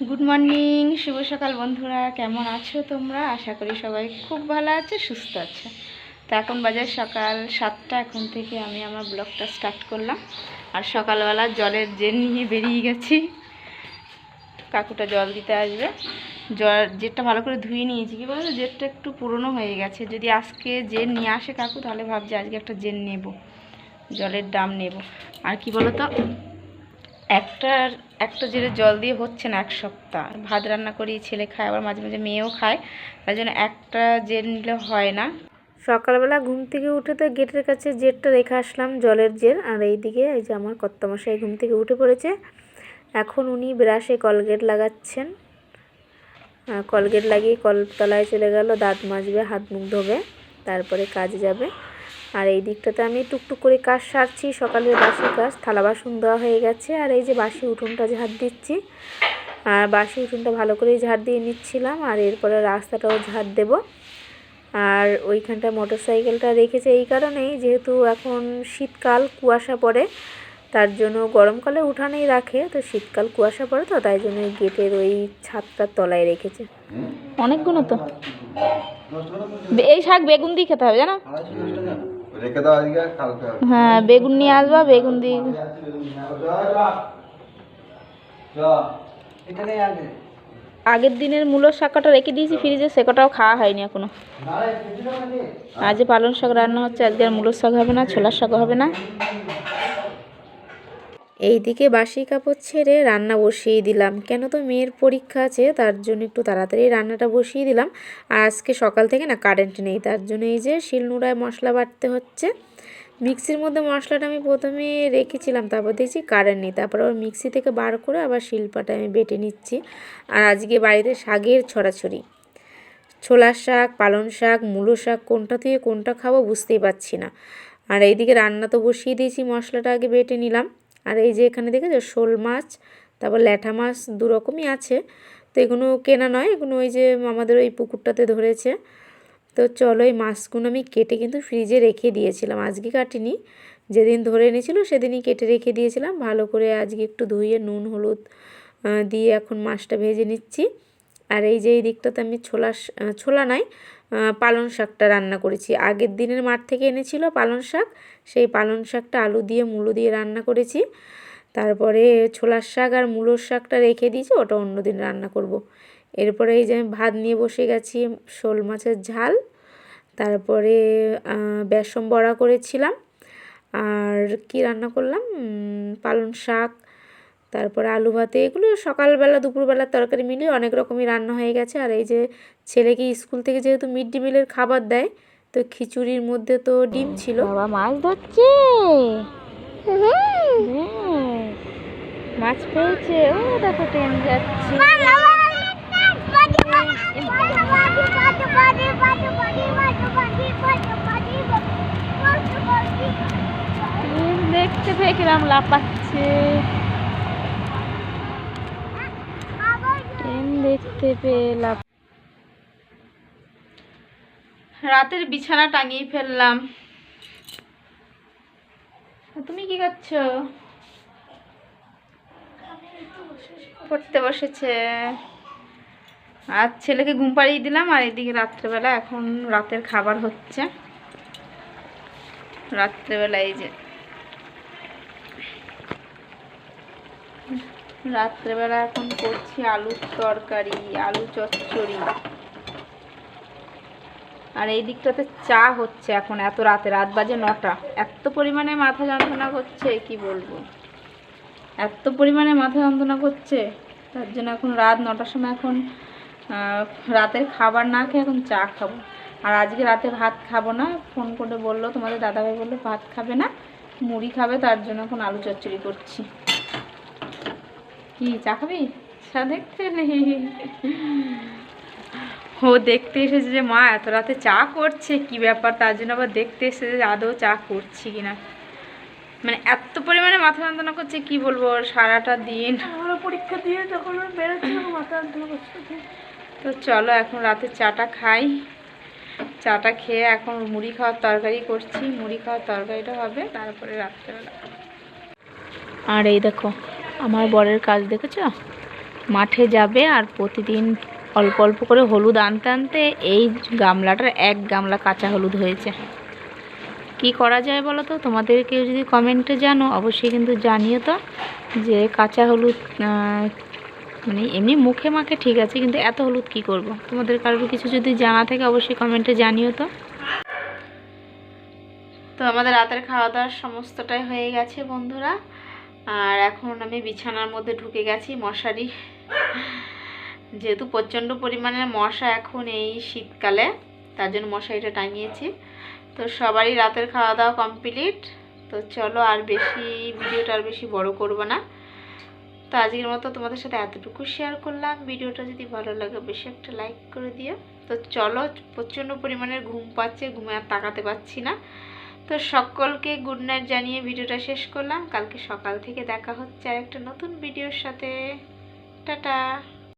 Good morning শুভ সকাল বন্ধুরা, কেমন আছো তোমরা? আশা করি সবাই খুব ভালো আছে, সুস্থ আছে। তো এখন বাজার সকাল সাতটা, এখন থেকে আমি আমার ব্লগটা স্টার্ট করলাম। আর সকালবেলা জলের জেন নিয়ে বেরিয়ে গেছি। কাকুটা জল দিতে আসবে। জল জেটটা ভালো করে ধুয়ে নিয়েছি। কি বলতো জেটটা একটু পুরনো হয়ে গেছে। যদি আজকে জেন নিয়ে আসে কাকু, তাহলে ভাবছি আজকে একটা জেন নেব। জলের দাম নেব। আর কি বলো তো একটার, একটা জেলে জল দিয়ে হচ্ছে না এক সপ্তাহ। ভাত রান্না করি, ছেলে খায়, আবার মাঝে মাঝে মেয়েও খায় তাই জন্য একটা জেল নিলে হয় না। সকালবেলা ঘুম থেকে উঠে তো গেটের কাছে জেটটা রেখে আসলাম, জলের জেল আর এইদিকে এই যে আমার কর্তামশাই ঘুম থেকে উঠে পড়েছে। এখন উনি ব্রাশে কলগেট লাগাচ্ছেন। কলগেট লাগিয়ে কলতলায় চলে গেল, দাঁত মাজবে, হাত মুখ ধোবে, তারপরে কাজে যাবে। আর এই দিকটাতে আমি টুকটুক করে কাজ সারছি। সকালের বাসি কাজ, থালা বাসন দেওয়া হয়ে গেছে। আর এই যে বাসি উঠোনটা ঝাড় দিচ্ছি, আর বাসি উঠোনটা ভালো করেই ঝাড় দিয়ে নিচ্ছিলাম। আর এরপরে রাস্তাটাও ঝাড় দেব। আর ওইখানটা মোটর সাইকেলটা রেখেছে এই কারণেই, যেহেতু এখন শীতকাল, কুয়াশা পড়ে, তার জন্য গরমকালে উঠানেই রাখে। তো শীতকাল, কুয়াশা পড়ে তো, তাই জন্য গেটের ওই ছাদটার তলায় রেখেছে। অনেকগুলো তো। এই শাক বেগুন দিয়ে খেতে হবে, জানো? রেখে দাও আজকে কালকে হ্যাঁ বেগুন নিয়ে আসবা বেগুন দিয়ে। আগের দিনের মূল শাকটা রেখে দিয়েছি ফ্রিজে সে কটাও খাওয়া হয়নি এখনও। আজ পালন শাক রান্না হচ্ছে আজকে আর মূল শাক হবে না ছোলার শাক হবে না। এইদিকে বাসি কাপড় ছেড়ে রান্না বসিয়ে দিলাম। কেন তো মেয়ের পরীক্ষা আছে, তার জন্য একটু তাড়াতাড়ি রান্নাটা বসিয়ে দিলাম। আর আজকে সকাল থেকে না কারেন্ট নেই, তার জন্য এই যে শিলনোড়ায় মশলা বাটতে হচ্ছে। মিক্সির মধ্যে মশলাটা আমি প্রথমে রেখেছিলাম, তারপর দেখছি কারেন্ট নেই। তারপর আবার মিক্সি থেকে বার করে আবার শিলপাটা আমি বেটে নিচ্ছি। আর আজকে বাড়িতে শাকের ছড়াছড়ি। ছোলার শাক, পালং শাক, মূলো শাক, কোনটা থেকে কোনটা খাব বুঝতেই পারছি না। আর এইদিকে রান্না তো বসিয়ে দিয়েছি, মশলাটা আগে বেটে নিলাম। আর এই যে এখানে দেখেছ, শোল মাছ, তারপর ল্যাঠা মাছ দুরকমই আছে। তো এগুলো কেনা নয় এগুলো ওই যে আমাদের ওই পুকুরটাতে ধরেছে। তো চলো এই মাছগুলো আমি কেটে কিন্তু ফ্রিজে রেখে দিয়েছিলাম, আজকে কাটিনি। যেদিন ধরে এনেছিলো সেদিনই কেটে রেখে দিয়েছিলাম, ভালো করে আজকে একটু ধুয়ে, নুন, হলুদ দিয়ে এখন মাছটা ভেজে নিচ্ছি। আর এই যে এই দিকটাতে আমি ছোলা ছোলা নাই পালং শাকটা রান্না করেছি। আগের দিনের মাঠ থেকে এনেছিল পালং শাক, সেই পালং শাকটা আলু দিয়ে, মূলো দিয়ে রান্না করেছি। তারপরে ছোলার শাক আর মূলোর শাকটা রেখে দিয়েছি, ওটা অন্যদিন রান্না করব। এরপরে এই যে আমি ভাত নিয়ে বসে গেছি, শোল মাছের ঝাল। তারপরে বেসন বড়া করেছিলাম। আর কি রান্না করলাম? পালং শাক তারপরে আলু ভাতে এগুলো সকালবেলা দুপুরবেলার তরকারি মিলিয়ে অনেক রকমই রান্না হয়ে গেছে। আর এই যে ছেলেকে স্কুল থেকে যেহেতু মিড ডে মিলের খাবার দেয় তো খিচুড়ির মধ্যে তো ডিম ছিল। বাবা মাছ ধরছে? হ্যাঁ, মাছ পেয়েছে ও দেখো ট্রেন যাচ্ছে। দেখতে পেয়ে কিরম লাপাচ্ছে ট্রেন দেখতে পেলাম। রাতের বিছানা টাঙিয়ে ফেললাম। তুমি কি করছ পড়তে বসেছে। আর ছেলেকে ঘুম পাড়িয়ে দিলাম, আর এদিকে রাত্রেবেলা এখন রাতের খাবার হচ্ছে। রাত্রেবেলা এই যে রাত্রেবেলা এখন করছি আলুর তরকারি, আলু চচ্চড়ি। আর এই দিকটাতে চা হচ্ছে এখন এত রাতে, রাত বাজে নটা। এত পরিমাণে মাথা যন্ত্রণা করছে কি বলব? এত পরিমাণে মাথা যন্ত্রণা করছে তার জন্য এখন রাত নটার সময় এখন রাতের খাবার না খেয়ে এখন চা খাব। আর আজকে রাতে ভাত খাব না, ফোন করে বলল তোমাদের দাদাভাই বলল, ভাত খাবে না, মুড়ি খাবে, তার জন্য এখন আলু চচ্চড়ি করছি। কি চা খাবি চা দেখতে এলি? ও দেখতে এসেছে যে মা এত রাতে চা করছে কি ব্যাপার? তার জন্য আবার দেখতে এসেছে যে আদৌ চা করছি কিনা। মানে এত পরিমাণে মাথা যন্ত্রণা করছে কি বলব? সারাটা দিন। পরীক্ষা দিয়ে যখন বেরোচ্ছিল মাথা যন্ত্রণা করছে। তো চলো এখন রাতে চাটা খাই। চাটা খেয়ে এখন মুড়ি খাওয়ার তরকারি করছি। মুড়ি খাওয়ার তরকারিটা হবে তারপরে রাত্রেবেলা। আর এই দেখো আমার বরের কাজ দেখেছ? মাঠে যাবে আর প্রতিদিন অল্প অল্প করে হলুদ আনতে আনতে এই গামলাটার এক গামলা কাঁচা হলুদ হয়েছে। কি করা যায় বলো তো? তোমাদের কেউ যদি কমেন্টে জানো, অবশ্যই কিন্তু জানিও তো যে কাঁচা হলুদ মানে এমনি মুখে মাখে ঠিক আছে, কিন্তু এত হলুদ কি করব? তোমাদের কারোর কিছু যদি জানা থাকে, অবশ্যই কমেন্টে জানিও তো। তো আমাদের রাতের খাওয়া দাওয়ার সমস্তটাই হয়ে গেছে বন্ধুরা। আর এখন আমি বিছানার মধ্যে ঢুকে গেছি, মশারি। যেহেতু প্রচণ্ড পরিমাণে মশা এখন এই শীতকালে, তার জন্য মশারিটা টাঙিয়েছি। তো সবারই রাতের খাওয়া দাওয়া কমপ্লিট। তো চলো আর বেশি, ভিডিওটা আর বেশি বড় করব না। তো আজকের মতো তোমাদের সাথে এতটুকু শেয়ার করলাম। ভিডিওটা যদি ভালো লাগে বেশি একটা লাইক করে দিও। তো চলো, প্রচণ্ড পরিমাণের ঘুম পাচ্ছে, ঘুমে আর তাকাতে পাচ্ছি না। তো সকলকে গুড নাইট জানিয়ে ভিডিওটা শেষ করলাম। কালকে সকাল থেকে দেখা হচ্ছে আর একটা নতুন ভিডিওর সাথে। টাটা।